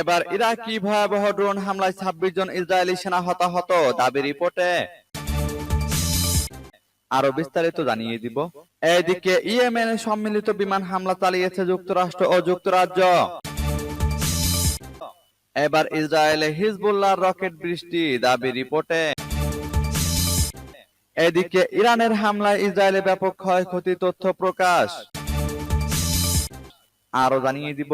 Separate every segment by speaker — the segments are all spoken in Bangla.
Speaker 1: এবার ইরাকি ভয়াবহ ড্রোন হামলায় ছাব্বিশ জন ইসরায়েলি সেনা হতাহত দাবি রিপোর্টে আরো বিস্তারিত জানিয়ে দিব এদিকে ইয়েমেন সম্মিলিত বিমান হামলা চালিয়েছে যুক্তরাষ্ট্র ও যুক্তরাজ্য এবার ইসরায়েলে হিজবুল্লাহ রকেট বৃষ্টি দাবি রিপোর্টে এদিকে ইরানের হামলায় ইসরায়েলে ব্যাপক ক্ষয়ক্ষতি তথ্য প্রকাশ আরো জানিয়ে দিব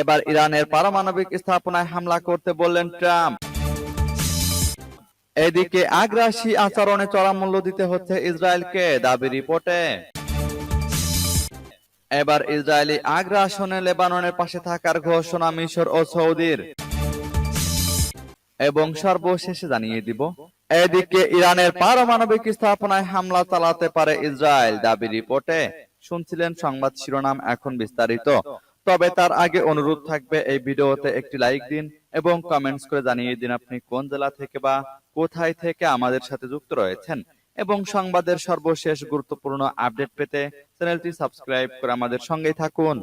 Speaker 1: এবার ইরানের পারমাণবিক স্থাপনায় হামলা করতে বললেন ট্রাম্প এদিকে আগ্রাসী আচরণে চড়া মূল্য দিতে হচ্ছে ইসরায়েলকে দাবি রিপোর্টে এবার ইসরায়েলি আগ্রাসনে লেবাননের পাশে থাকার ঘোষণা মিশর ও সৌদির এবং সর্বশেষে জানিয়ে দিব এদিকে ইরানের পারমাণবিক স্থাপনায় হামলা চালাতে পারে ইসরায়েল দাবি রিপোর্টে শুনছিলেন সংবাদ শিরোনাম এখন বিস্তারিত তবে তার আগে অনুরোধ থাকবে এই ভিডিওতে একটি লাইক দিন এবং কমেন্টস করে জানিয়ে দিন আপনি কোন জেলা থেকে বা কোথায় থেকে আমাদের সাথে যুক্ত রয়েছেন এবং সংবাদের সর্বশেষ গুরুত্বপূর্ণ আপডেট পেতে চ্যানেলটি সাবস্ক্রাইব করে আমাদের সঙ্গেই থাকুন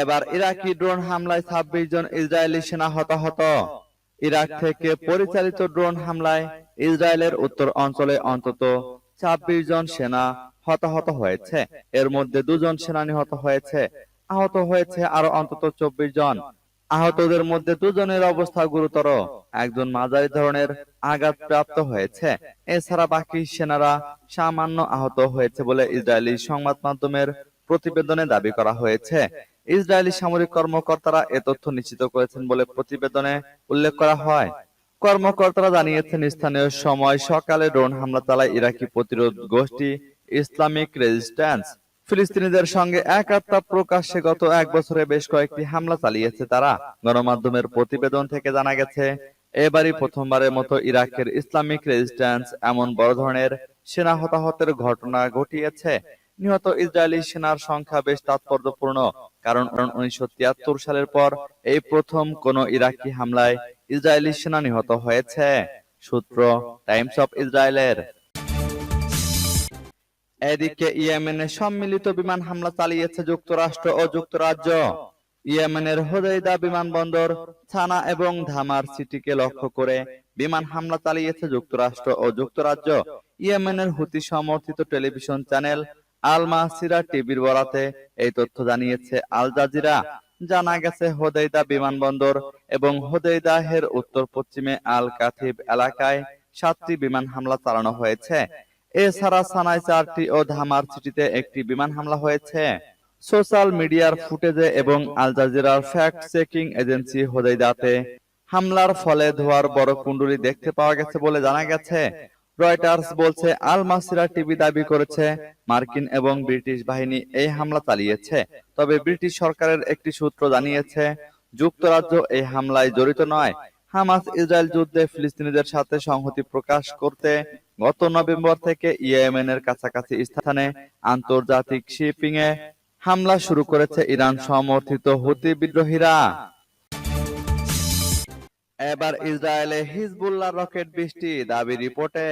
Speaker 1: এবার ইরাকি ড্রোন হামলায় ছাব্বিশ জন ইসরায়েলি সেনা হতাহত ইরাক থেকে পরিচালিত ড্রোন হামলায় ইসরায়েলের উত্তর অঞ্চলে অন্তত ছাব্বিশ জন সেনা হতাহত হয়েছে এর মধ্যে দুজন সেনা নিহত হয়েছে আহত হয়েছে আরো অন্তত চব্বিশ জন আহতদের মধ্যে দুজনের অবস্থা গুরুতর একজন মাঝারি ধরনের আঘাত প্রাপ্ত হয়েছে এছাড়া বাকি সেনারা সামান্য আহত হয়েছে বলে ইসরায়েলি সংবাদ মাধ্যমের প্রতিবেদনে দাবি করা হয়েছে ইসরায়েলি সামরিক কর্মকর্তারা এ তথ্য নিশ্চিত করেছেন বলে প্রতিবেদনে উল্লেখ করা হয় কর্মকর্তারা জানিয়েছেন স্থানীয় সময় সকালে ড্রোন হামলা চালায় ইরাকি প্রতিরোধ গোষ্ঠী ইসলামিক রেজিস্ট্যান্স ফিলিস্তিনিদের সঙ্গে একাত্তা প্রকাশ্যে গত এক বছরে বেশ কয়েকটি হামলা চালিয়েছে তারা গণমাধ্যমের প্রতিবেদন থেকে জানা গেছে এবারই প্রথমবারের মতো ইরাকের ইসলামিক রেজিস্ট্যান্স এমন বড় ধরনের সেনা হতাহতের ঘটনা ঘটিয়েছে নিহত ইসরায়েলি সেনার সংখ্যা বেশ তাৎপর্যপূর্ণ কারণ উনিশশো সালের পর এই প্রথম কোন ইরাকি হামলায় ইসরায়েলি সেনা নিহত হয়েছে সূত্র টাইমস অফ ইসরায়েলের এদিকে ইয়েমেনে সম্মিলিত বিমান হামলা চালিয়েছে যুক্তরাষ্ট্র ও যুক্তরাজ্য ইয়েমেনের হোদাইদা বিমানবন্দর ছানা এবং ধামার সিটিকে লক্ষ্য করে বিমান হামলা চালিয়েছে যুক্তরাষ্ট্র ও যুক্তরাজ্য ইয়েমেনের হুতি সমর্থিত টেলিভিশন চ্যানেল আল সিরা টিভির বরাতে এই তথ্য জানিয়েছে আল জাজিরা জানা গেছে হোদেইদা বিমানবন্দর এবং হোদেইদাহের উত্তর পশ্চিমে আল কাথিব এলাকায় সাতটি বিমান হামলা চালানো হয়েছে এছাড়া সানায় চারটি ও ধামার সিটিতে একটি বিমান হামলা হয়েছে সোশ্যাল মিডিয়ার ফুটেজে এবং আল জাজিরার ফ্যাক্ট চেকিং এজেন্সি হোদেইদাতে হামলার ফলে ধোয়ার বড় কুণ্ডুলি দেখতে পাওয়া গেছে বলে জানা গেছে রয়টার্স বলছে আল মাসিরা টিভি দাবি করেছে মার্কিন এবং ব্রিটিশ বাহিনী এই হামলা চালিয়েছে তবে ব্রিটিশ সরকারের একটি সূত্র জানিয়েছে যুক্তরাজ্য এই হামলায় জড়িত নয় হামাস ইসরায়েল যুদ্ধে ফিলিস্তিনিদের সাথে সংহতি প্রকাশ করতে গত নভেম্বর থেকে ইয়েমেনের কাছাকাছি স্থানে আন্তর্জাতিক শিপিং এ হামলা শুরু করেছে ইরান সমর্থিত হুতি বিদ্রোহীরা এবার ইসরায়েলে হিজবুল্লাহ রকেট বৃষ্টি দাবি রিপোর্টে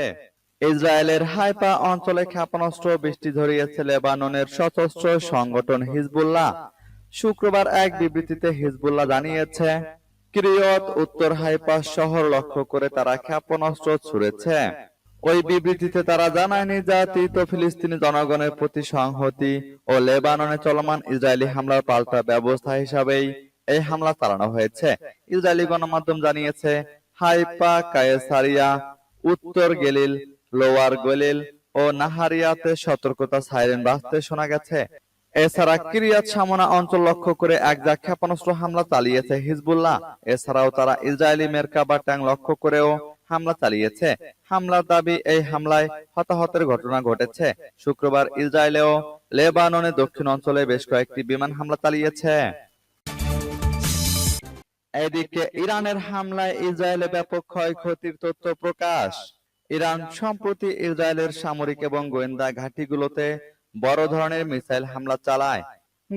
Speaker 1: ইসরায়েলের হাইপা অঞ্চলে ক্ষেপণাস্ত্র বৃষ্টি ধরিয়েছে লেবাননের সশস্ত্র সংগঠন হিজবুল্লাহ শুক্রবার এক বিবৃতিতে হিজবুল্লাহ জানিয়েছে ক্রিয়ত উত্তর হাইপা শহর লক্ষ্য করে তারা ক্ষেপণাস্ত্র ছুড়েছে ওই বিবৃতিতে তারা জানায় নির্যাতিত ফিলিস্তিনি জনগণের প্রতি সংহতি ও লেবাননে চলমান ইসরায়েলি হামলার পাল্টা ব্যবস্থা হিসাবেই এই হামলা চালানো হয়েছে ইসরায়েলি গণমাধ্যম জানিয়েছে হাইপা কায়েসারিয়া উত্তর গেলিল লোয়ার গলিল ও নাহারিয়াতে সতর্কতা সাইরেন বাজতে শোনা গেছে এছাড়া কিরিয়াত সামনা অঞ্চল লক্ষ্য করে এক যা ক্ষেপণাস্ত্র হামলা চালিয়েছে হিজবুল্লাহ এছাড়াও তারা ইসরায়েলি মেরকাবা ট্যাং লক্ষ্য করেও হামলা চালিয়েছে হামলার দাবি এই হামলায় হতাহতের ঘটনা ঘটেছে শুক্রবার ইসরায়েলেও লেবাননে দক্ষিণ অঞ্চলে বেশ কয়েকটি বিমান হামলা চালিয়েছে এদিকে ইরানের হামলায় ইসরায়েলে ব্যাপক ক্ষয়ক্ষতির তথ্য প্রকাশ ইরান সম্প্রতি ইসরায়েলের সামরিক এবং গোয়েন্দা ঘাঁটিগুলোতে বড় ধরনের মিসাইল হামলা চালায়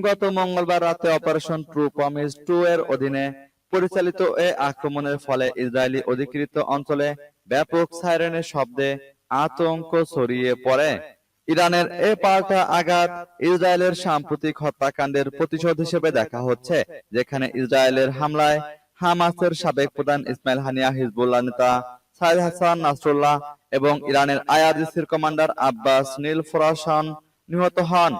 Speaker 1: গত মঙ্গলবার রাতে অপারেশন ট্রু প্রমিস টু এর অধীনে পরিচালিত এ আক্রমণের ফলে ইসরায়েলি অধিকৃত অঞ্চলে ব্যাপক সাইরেনের শব্দে আতঙ্ক ছড়িয়ে পড়ে ইরানের এ পাল্টা আঘাত ইসরায়েলের সাম্প্রতিক হত্যাকাণ্ডের প্রতিশোধ হিসেবে দেখা হচ্ছে যেখানে ইসরায়েলের হামলায় হামাসের সাবেক প্রধান ইসমাইল হানিয়া হিজবুল্লাহ নেতা সাইদ হাসান নাসরুল্লাহ এবং ইরানের আইআরজিসির কমান্ডার আব্বাস নীল ফরাসান নিহত হন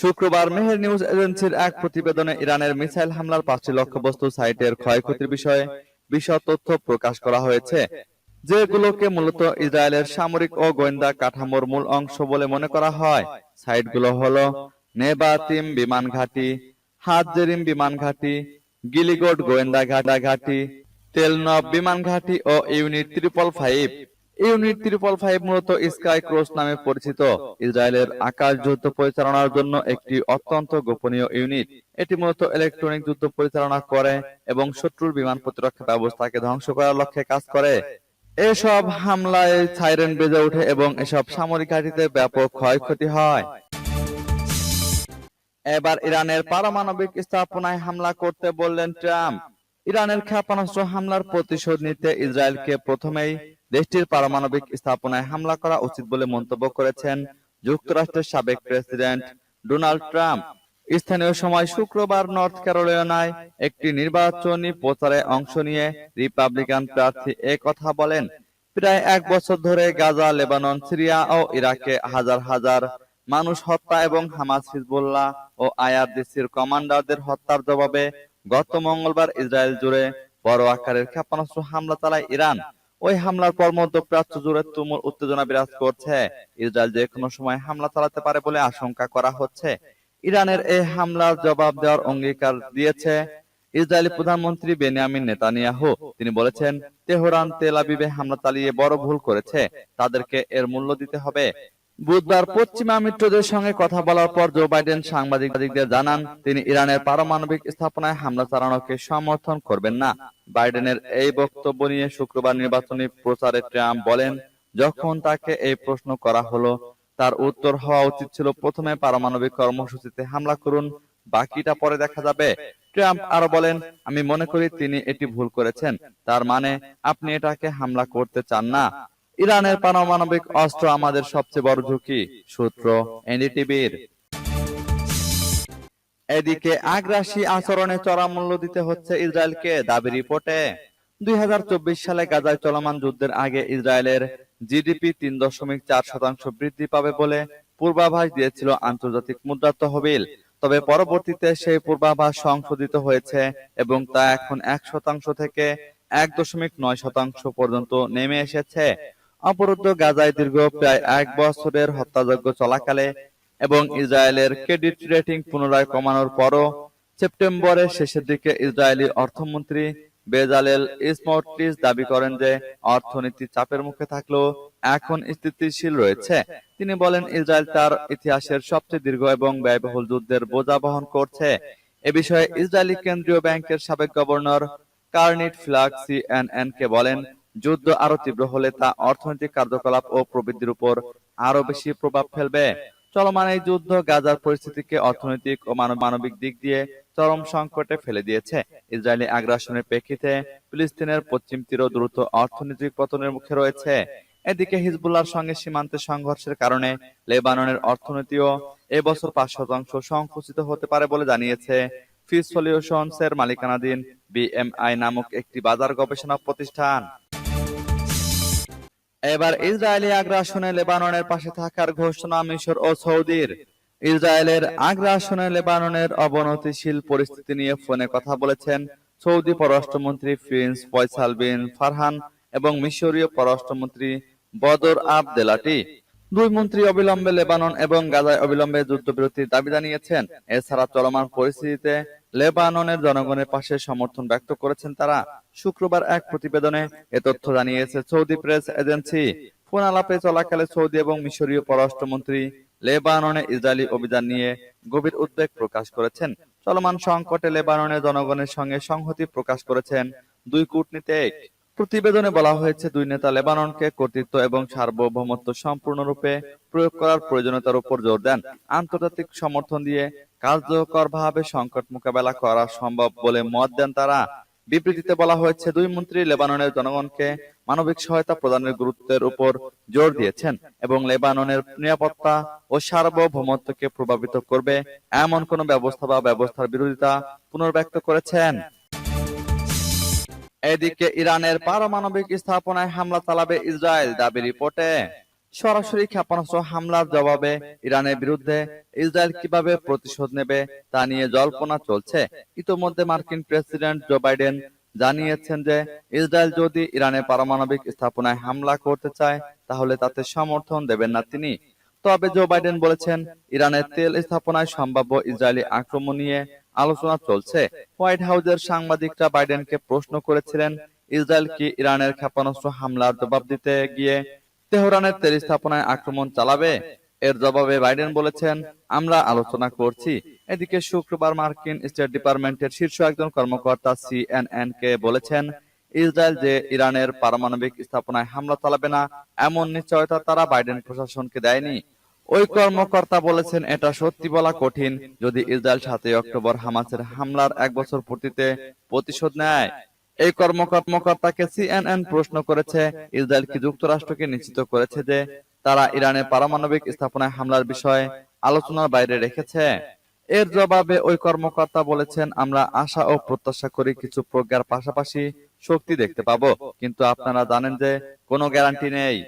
Speaker 1: শুক্রবার মেহের নিউজ এজেন্সির এক প্রতিবেদনে ইরানের মিসাইল হামলার পাঁচটি লক্ষ্যবস্তু সাইটের ক্ষয়ক্ষতির বিষয়ে বিশদ তথ্য প্রকাশ করা হয়েছে যেগুলোকে মূলত ইসরায়েলের সামরিক ও গোয়েন্দা কাঠামোর মূল অংশ বলে মনে করা হয় সাইটগুলো হলো নেবাতিম বিমান ঘাঁটি হাজেরিম বিমান ঘাঁটি গিলিগোট গোয়েন্দা ঘাটা ঘাঁটি তেলনব বিমান ঘাঁটি ও unit triple five unit triple five মূলত স্কাই ক্রস নামে পরিচিত ইসরায়েলের আকাশ যুদ্ধ পরিচালনার জন্য একটি অত্যন্ত গোপনীয় ইউনিট এটি মূলত ইলেকট্রনিক যুদ্ধ পরিচালনা করে এবং শত্রুর বিমান প্রতিরক্ষা ব্যবস্থাকে ধ্বংস করার লক্ষ্যে কাজ করে এসব হামলায় সাইরেন বেজে ওঠে এবং এসব সামরিক ঘাঁটিতে ব্যাপক ক্ষয়ক্ষতি হয় এবার ইরানের পারমাণবিক স্থাপনায় হামলা করতে বললেন ট্রাম্প ইরানের ক্ষেপণাস্ত্র হামলার প্রতিশোধ নিতে ইসরায়েলকে প্রথমেই দেশটির পারমাণবিক স্থাপনায় হামলা করা উচিত বলে মন্তব্য করেছেন যুক্তরাষ্ট্রের সাবেক প্রেসিডেন্ট ডোনাল্ড ট্রাম্প স্থানীয় সময় শুক্রবার নর্থ ক্যারোলিনায় একটি নির্বাচনী প্রচারে অংশ নিয়ে রিপাবলিকান প্রার্থী এ কথা বলেন প্রায় এক বছর ধরে গাজা লেবানন সিরিয়া ও ইরাকে হাজার হাজার মানুষ হত্যা এবং হামাস হিজবুল্লাহ ও আইআরডিসির কমান্ডারদের হত্যার জবাবে গত মঙ্গলবার ইসরায়েল জুড়ে বড় আকারের ক্ষেপণাস্ত্র হামলা চালায় ইরান ওই হামলার পর মধ্যপ্রাচ্য জুড়ে তুমুল উত্তেজনা বিরাজ করছে ইসরায়েল যে কোনো সময় হামলা চালাতে পারে বলে আশঙ্কা করা হচ্ছে ইরানের এই হামলার জবাব দেওয়ার অঙ্গীকার দিয়েছে ইসরায়েলি প্রধানমন্ত্রী বেনিয়ামিন নেতানিয়াহু তিনি বলেছেন তেহরান তেল আবিবে হামলা চালিয়ে বড় ভুল করেছে তাদেরকে এর মূল্য দিতে হবে বুধবার পশ্চিমা মিত্রদের সঙ্গে কথা বলার পর জো বাইডেন সাংবাদিকদের জানান তিনি ইরানের পারমাণবিক স্থাপনায় হামলা চালানোকে সমর্থন করবেন না বাইডেনের এই বক্তব্য নিয়ে শুক্রবার নির্বাচনী প্রচারে ট্রাম্প বলেন যখন তাকে এই প্রশ্ন করা হলো তার উত্তর হওয়া উচিত ছিল প্রথমে পারমাণবিক কর্মসূচিতে হামলা করুন বাকিটা পরে দেখা যাবে ট্রাম্প আরো বলেন আমি মনে করি তিনি এটি ভুল করেছেন তার মানে আপনি এটাকে হামলা করতে চান না ইরানের পারমাণবিক অস্ত্র আমাদের সবচেয়ে বড় ঝুঁকি সূত্র এনডিটিভির এদিকে আগ্রাসী আচরণে চড়া মূল্য দিতে হচ্ছে ইসরায়েলকে দাবি রিপোর্টে দুই সালে গাজায় চলমান যুদ্ধের আগে ইসরায়েলের জিডিপি তিন দশমিক চার শতাংশ বৃদ্ধি পাবে বলে পূর্বাভাস দিয়েছিল আন্তর্জাতিক মুদ্রা তহবিল তবে পরবর্তীতে সেই পূর্বাভাস সংশোধিত হয়েছে এবং তা এখন এক শতাংশ থেকে এক দশমিক নয় শতাংশ পর্যন্ত নেমে এসেছে অবরুদ্ধ গাজায় দীর্ঘ প্রায় এক বছরের হত্যাযজ্ঞ চলাকালে এবং ইসরায়েলের ক্রেডিট রেটিং পুনরায় কমানোর পরও সেপ্টেম্বরের শেষের দিকে ইসরায়েলি অর্থমন্ত্রী বেজালেল স্মর্টিস দাবি করেন যে অর্থনীতি চাপের মুখে থাকলেও এখন স্থিতিশীল রয়েছে তিনি বলেন ইসরায়েল তার ইতিহাসের সবচেয়ে দীর্ঘ এবং ব্যয়বহুল যুদ্ধের বোঝা বহন করছে এ বিষয়ে ইসরায়েলি কেন্দ্রীয় ব্যাংকের সাবেক গভর্নর কার্নিট ফ্লাক সিএনএন কে বলেন যুদ্ধ আরো তীব্র হলে তা অর্থনৈতিক কার্যকলাপ ও প্রবৃদ্ধির উপর আরো বেশি প্রভাব ফেলবে চলমান এই যুদ্ধ গাজার পরিস্থিতিকে অর্থনৈতিক ও মানবিক দিক দিয়ে চরম সংকটে ফেলে দিয়েছে ইসরায়েলি আগ্রাসনের প্রেক্ষিতে ফিলিস্তিনের পশ্চিম তীর দ্রুত অর্থনৈতিক পতনের মুখে রয়েছে এদিকে হিজবুল্লার সঙ্গে সীমান্তে সংঘর্ষের কারণে লেবাননের অর্থনীতিও এবছর পাঁচ শতাংশ সংকুচিত হতে পারে বলে জানিয়েছে ফিস সলিউশনস এর মালিকানাধীন বিএমআই নামক একটি বাজার গবেষণা প্রতিষ্ঠান এবার ইসরায়েলি আগ্রাসনে লেবাননের পাশে থাকার ঘোষণা মিশর ও সৌদির ইসরায়েলের আগ্রাসনে লেবাননের অবনতিশীল পরিস্থিতি নিয়ে ফোনে কথা বলেছেন সৌদি পররাষ্ট্রমন্ত্রী প্রিন্স ফয়সাল বিন ফারহান এবং মিশরীয় পররাষ্ট্রমন্ত্রী বদর আবদেলাটি দুই মন্ত্রী অবিলম্বে লেবানন এবং গাজায় অবিলম্বে যুদ্ধবিরতির দাবি জানিয়েছেন এছাড়া চলমান পরিস্থিতিতে লেবাননের জনগণের পাশে সমর্থন ব্যক্ত করেছেন তারা শুক্রবার এক প্রতিবেদনে এ তথ্য জানিয়েছে সৌদি প্রেস এজেন্সি ফোন আলাপে চলাকালে সৌদি এবং মিশরীয় পররাষ্ট্রমন্ত্রী লেবাননে ইসরায়েলি অভিযান নিয়ে গভীর উদ্বেগ প্রকাশ করেছেন চলমান সংকটে লেবাননে জনগণের সঙ্গে সংহতি প্রকাশ করেছেন দুই কূটনীতিক প্রতিবেদনে বলা হয়েছে দুই নেতা লেবাননকে কর্তৃত্ব এবং সার্বভৌমত্ব সম্পূর্ণরূপে প্রয়োগ করার প্রয়োজনীয়তার উপর জোর দেন আন্তর্জাতিক সমর্থন দিয়ে কার্যকরভাবে সংকট মোকাবেলা করা সম্ভব বলে মত দেন তারা বিবৃতিতে বলা হয়েছে দুই মন্ত্রী লেবাননের জনগণকে মানবিক সহায়তা প্রদানের গুরুত্বের উপর জোর দিয়েছেন এবং লেবাননের নিরাপত্তা ও সার্বভৌমত্বকে প্রভাবিত করবে এমন কোন ব্যবস্থা বা ব্যবস্থার বিরোধিতা পুনর্ব্যক্ত করেছেন এদিকে ইরানের পারমাণবিক স্থাপনায় হামলা চালাবে ইসরায়েল দাবি রিপোর্টে সরাসরি ক্ষেপণাস্ত্র হামলার জবাবে ইরানের বিরুদ্ধে ইসরায়েল কিভাবে প্রতিশোধ নেবে তা নিয়ে জল্পনা চলছে ইতোমধ্যে মার্কিন প্রেসিডেন্ট জো বাইডেন জানিয়েছেন যে ইসরায়েল যদি ইরানে পারমাণবিক স্থাপনায় হামলা করতে চায় তাহলে তাতে সমর্থন দেবেন না তিনি তবে জো বাইডেন বলেছেন ইরানের তেল স্থাপনায় সম্ভাব্য ইসরায়েলি আক্রমণ নিয়ে আলোচনা চলছে হোয়াইট হাউসের সাংবাদিকরা বাইডেনকে প্রশ্ন করেছিলেন ইসরায়েল কি ইরানের ক্ষেপণাস্ত্র হামলার জবাব দিতে গিয়ে তেহরানের তেল স্থাপনায় আক্রমণ চালাবে এর জবাবে বাইডেন বলেছেন আমরা আলোচনা করছি এদিকে শুক্রবার মার্কিন স্টেট ডিপার্টমেন্টের শীর্ষ একজন কর্মকর্তা সিএনএন কে বলেছেন ইসরায়েল যে ইরানের পারমাণবিক স্থাপনায় হামলা চালাবে না এমন নিশ্চয়তা তারা বাইডেন প্রশাসনকে দেয়নি ওই কর্মকর্তা বলেছেন এটা সত্যি বলা কঠিন যদি ইসরায়েল সাথে অক্টোবর হামাসের হামলার এক বছর পূর্তিতে প্রতিশোধ নেয় এই কর্মকর্তাকে সিএনএন প্রশ্ন করেছে ইসরায়েল কি যুক্তরাষ্ট্রকে নিশ্চিত করেছে যে তারা ইরানের পারমাণবিক স্থাপনায় হামলার বিষয়ে আলোচনার বাইরে রেখেছে এর জবাবে ওই কর্মকর্তা বলেছেন আমরা আশা ও প্রত্যাশা করি কিছু প্রজ্ঞার পাশাপাশি শক্তি দেখতে পাবো কিন্তু আপনারা জানেন যে কোনো গ্যারান্টি নেই